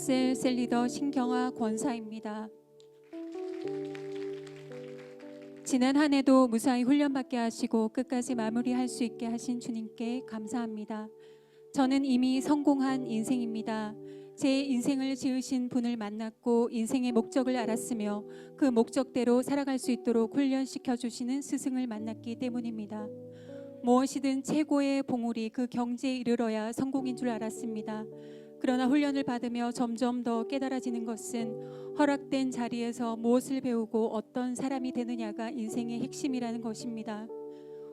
코로나셀 셀리더 신경아 권사입니다. 지난 한 해도 무사히 훈련받게 하시고 끝까지 마무리할 수 있게 하신 주님께 감사합니다. 저는 이미 성공한 인생입니다. 제 인생을 지으신 분을 만났고 인생의 목적을 알았으며 그 목적대로 살아갈 수 있도록 훈련시켜 주시는 스승을 만났기 때문입니다. 무엇이든 최고의 봉우리 그 경지에 이르러야 성공인 줄 알았습니다. 그러나 훈련을 받으며 점점 더 깨달아지는 것은 허락된 자리에서 무엇을 배우고 어떤 사람이 되느냐가 인생의 핵심이라는 것입니다.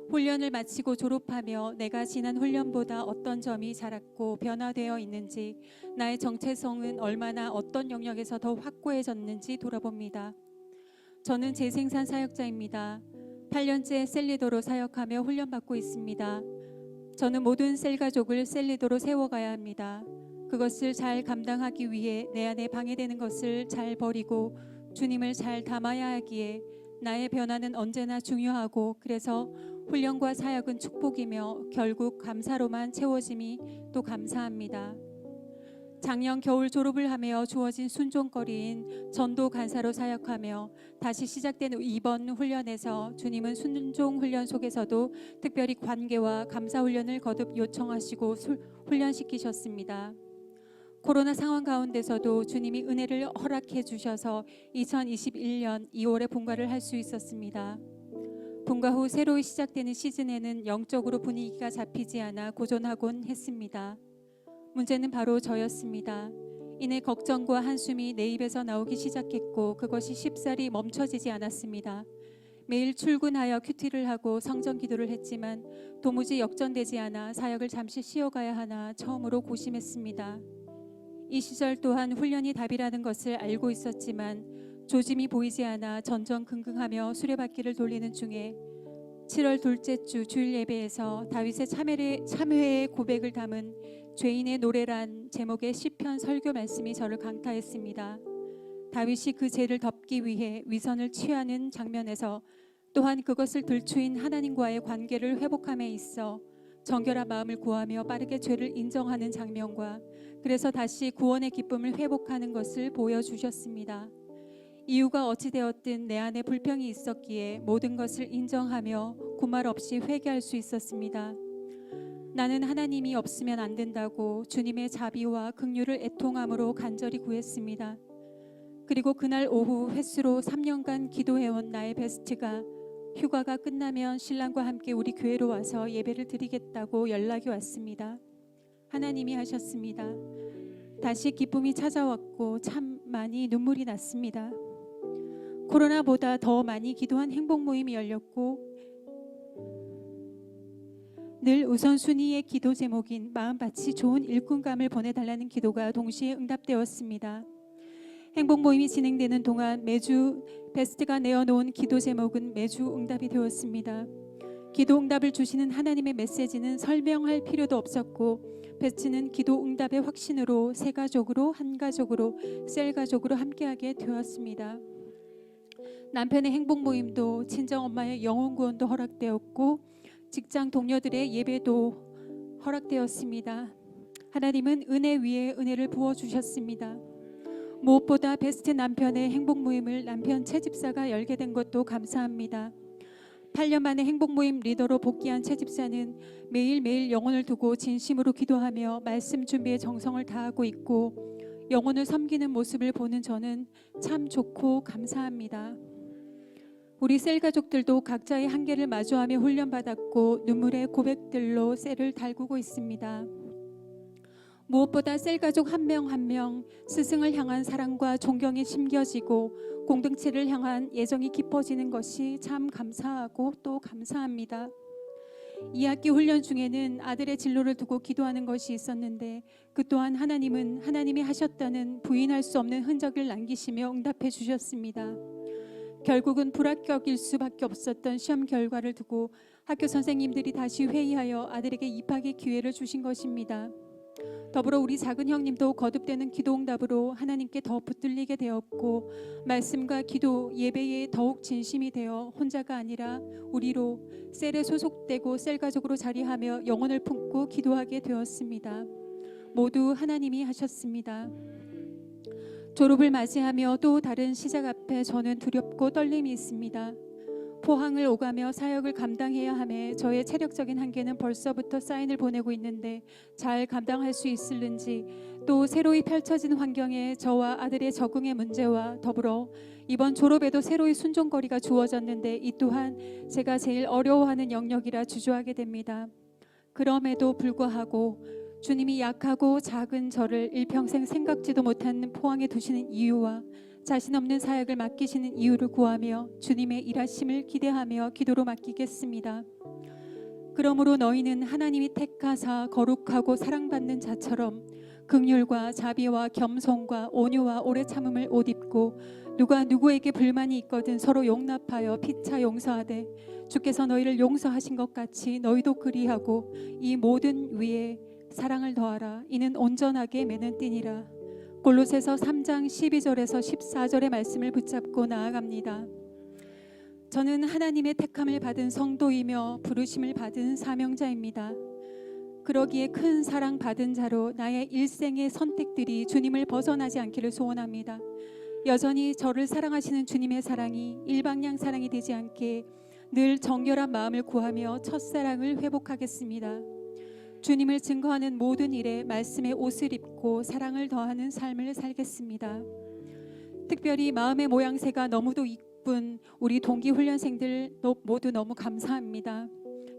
훈련을 마치고 졸업하며 내가 지난 훈련보다 어떤 점이 자랐고 변화되어 있는지, 나의 정체성은 얼마나 어떤 영역에서 더 확고해졌는지 돌아봅니다. 저는 재생산 사역자입니다. 8년째 셀리더로 사역하며 훈련받고 있습니다. 저는 모든 셀 가족을 셀리더로 세워가야 합니다. 그것을 잘 감당하기 위해 내 안에 방해되는 것을 잘 버리고 주님을 잘 담아야 하기에 나의 변화는 언제나 중요하고 그래서 훈련과 사역은 축복이며 결국 감사로만 채워짐이 또 감사합니다. 작년 겨울 졸업을 하며 주어진 순종거리인 전도 간사로 사역하며 다시 시작된 이번 훈련에서 주님은 순종 훈련 속에서도 특별히 관계와 감사 훈련을 거듭 요청하시고 술- 훈련시키셨습니다. 코로나 상황 가운데서도 주님이 은혜를 허락해 주셔서 2021년 2월에 본가를 할 수 있었습니다. 본가 후 새로 시작되는 시즌에는 영적으로 분위기가 잡히지 않아 고전하곤 했습니다. 문제는 바로 저였습니다. 이내 걱정과 한숨이 내 입에서 나오기 시작했고 그것이 쉽사리 멈춰지지 않았습니다. 매일 출근하여 큐티를 하고 성전 기도를 했지만 도무지 역전되지 않아 사역을 잠시 쉬어가야 하나 처음으로 고심했습니다. 이 시절 또한 훈련이 답이라는 것을 알고 있었지만 조짐이 보이지 않아 전전긍긍하며 수레바퀴를 돌리는 중에 7월 둘째 주 주일 예배에서 다윗의 참회의, 참회의 고백을 담은 죄인의 노래란 제목의 시편 설교 말씀이 저를 강타했습니다. 다윗이 그 죄를 덮기 위해 위선을 취하는 장면에서 또한 그것을 들추인 하나님과의 관계를 회복함에 있어 정결한 마음을 구하며 빠르게 죄를 인정하는 장면과 그래서 다시 구원의 기쁨을 회복하는 것을 보여주셨습니다. 이유가 어찌되었든 내 안에 불평이 있었기에 모든 것을 인정하며 구말 없이 회개할 수 있었습니다. 나는 하나님이 없으면 안 된다고 주님의 자비와 긍휼을 애통함으로 간절히 구했습니다. 그리고 그날 오후 횟수로 3년간 기도해온 나의 베스트가 휴가가 끝나면 신랑과 함께 우리 교회로 와서 예배를 드리겠다고 연락이 왔습니다. 하나님이 하셨습니다. 다시 기쁨이 찾아왔고 참 많이 눈물이 났습니다. 코로나보다 더 많이 기도한 행복 모임이 열렸고 늘 우선순위의 기도 제목인 마음밭이 좋은 일꾼감을 보내달라는 기도가 동시에 응답되었습니다. 행복 모임이 진행되는 동안 매주 베스트가 내어놓은 기도 제목은 매주 응답이 되었습니다. 기도 응답을 주시는 하나님의 메시지는 설명할 필요도 없었고 베스트는 기도 응답의 확신으로 세 가족으로 한 가족으로 셀 가족으로 함께하게 되었습니다. 남편의 행복 모임도 친정 엄마의 영혼 구원도 허락되었고 직장 동료들의 예배도 허락되었습니다. 하나님은 은혜 위에 은혜를 부어 주셨습니다. 무엇보다 베스트 남편의 행복 모임을 남편 채집사가 열게 된 것도 감사합니다. 8년 만에 행복 모임 리더로 복귀한 채집사는 매일매일 영혼을 두고 진심으로 기도하며 말씀 준비에 정성을 다하고 있고 영혼을 섬기는 모습을 보는 저는 참 좋고 감사합니다. 우리 셀 가족들도 각자의 한계를 마주하며 훈련받았고 눈물의 고백들로 셀을 달구고 있습니다. 무엇보다 셀 가족 한 명 한명 스승을 향한 사랑과 존경이 심겨지고 공동체를 향한 예정이 깊어지는 것이 참 감사하고 또 감사합니다. 이 학기 훈련 중에는 아들의 진로를 두고 기도하는 것이 있었는데 그 또한 하나님은 하나님이 하셨다는 부인할 수 없는 흔적을 남기시며 응답해 주셨습니다. 결국은 불합격일 수밖에 없었던 시험 결과를 두고 학교 선생님들이 다시 회의하여 아들에게 입학의 기회를 주신 것입니다. 더불어 우리 작은 형님도 거듭되는 기도 응답으로 하나님께 더 붙들리게 되었고 말씀과 기도 예배에 더욱 진심이 되어 혼자가 아니라 우리로 셀에 소속되고 셀 가족으로 자리하며 영혼을 품고 기도하게 되었습니다. 모두 하나님이 하셨습니다. 졸업을 맞이하며 또 다른 시작 앞에 저는 두렵고 떨림이 있습니다. 포항을 오가며 사역을 감당해야 함에 저의 체력적인 한계는 벌써부터 사인을 보내고 있는데 잘 감당할 수 있을는지 또 새로이 펼쳐진 환경에 저와 아들의 적응의 문제와 더불어 이번 졸업에도 새로이 순종거리가 주어졌는데 이 또한 제가 제일 어려워하는 영역이라 주저하게 됩니다. 그럼에도 불구하고 주님이 약하고 작은 저를 일평생 생각지도 못하는 포항에 두시는 이유와 자신 없는 사역을 맡기시는 이유를 구하며 주님의 일하심을 기대하며 기도로 맡기겠습니다. 그러므로 너희는 하나님이 택하사 거룩하고 사랑받는 자처럼 긍휼과 자비와 겸손과 온유와 오래 참음을 옷 입고 누가 누구에게 불만이 있거든 서로 용납하여 피차 용서하되 주께서 너희를 용서하신 것 같이 너희도 그리하고 이 모든 위에 사랑을 더하라 이는 온전하게 매는 띠니라 골로새서 3장 12절에서 14절의 말씀을 붙잡고 나아갑니다. 저는 하나님의 택함을 받은 성도이며 부르심을 받은 사명자입니다. 그러기에 큰 사랑 받은 자로 나의 일생의 선택들이 주님을 벗어나지 않기를 소원합니다. 여전히 저를 사랑하시는 주님의 사랑이 일방향 사랑이 되지 않게 늘 정결한 마음을 구하며 첫사랑을 회복하겠습니다. 주님을 증거하는 모든 일에 말씀의 옷을 입고 사랑을 더하는 삶을 살겠습니다. 특별히 마음의 모양새가 너무도 이쁜 우리 동기 훈련생들 노- 모두 너무 감사합니다.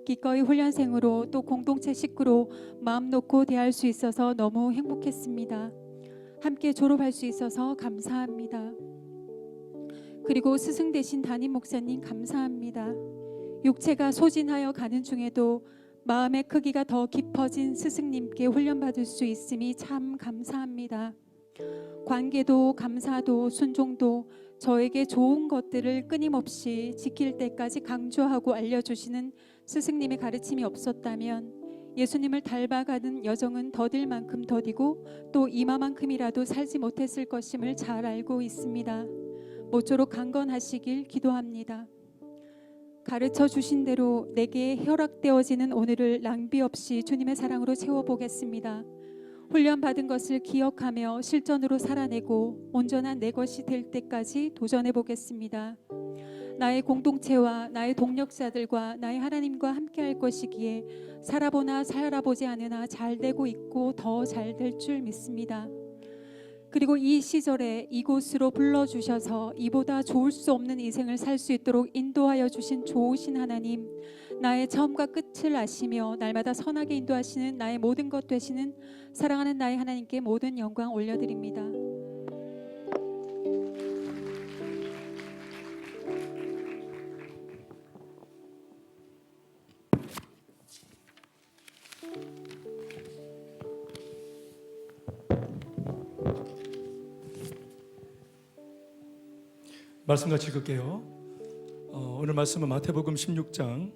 기꺼이 훈련생으로 또 공동체 식구로 마음 놓고 대할 수 있어서 너무 행복했습니다. 함께 졸업할 수 있어서 감사합니다. 그리고 스승 대신 담임 목사님 감사합니다. 육체가 소진하여 가는 중에도 마음의 크기가 더 깊어진 스승님께 훈련받을 수 있음이 참 감사합니다. 관계도 감사도 순종도 저에게 좋은 것들을 끊임없이 지킬 때까지 강조하고 알려주시는 스승님의 가르침이 없었다면 예수님을 닮아가는 여정은 더딜 만큼 더디고 또 이마만큼이라도 살지 못했을 것임을 잘 알고 있습니다. 모쪼록 강건하시길 기도합니다. 가르쳐 주신 대로 내게 허락되어지는 오늘을 낭비 없이 주님의 사랑으로 채워보겠습니다. 훈련 받은 것을 기억하며 실전으로 살아내고 온전한 내 것이 될 때까지 도전해 보겠습니다. 나의 공동체와 나의 동력자들과 나의 하나님과 함께 할 것이기에 살아보나 살아보지 않으나 잘 되고 있고 더 잘 될 줄 믿습니다. 그리고 이 시절에 이곳으로 불러주셔서 이보다 좋을 수 없는 인생을 살 수 있도록 인도하여 주신 좋으신 하나님, 나의 처음과 끝을 아시며 날마다 선하게 인도하시는 나의 모든 것 되시는 사랑하는 나의 하나님께 모든 영광 올려드립니다. 말씀 같이 읽을게요. 어, 오늘 말씀은 마태복음 16장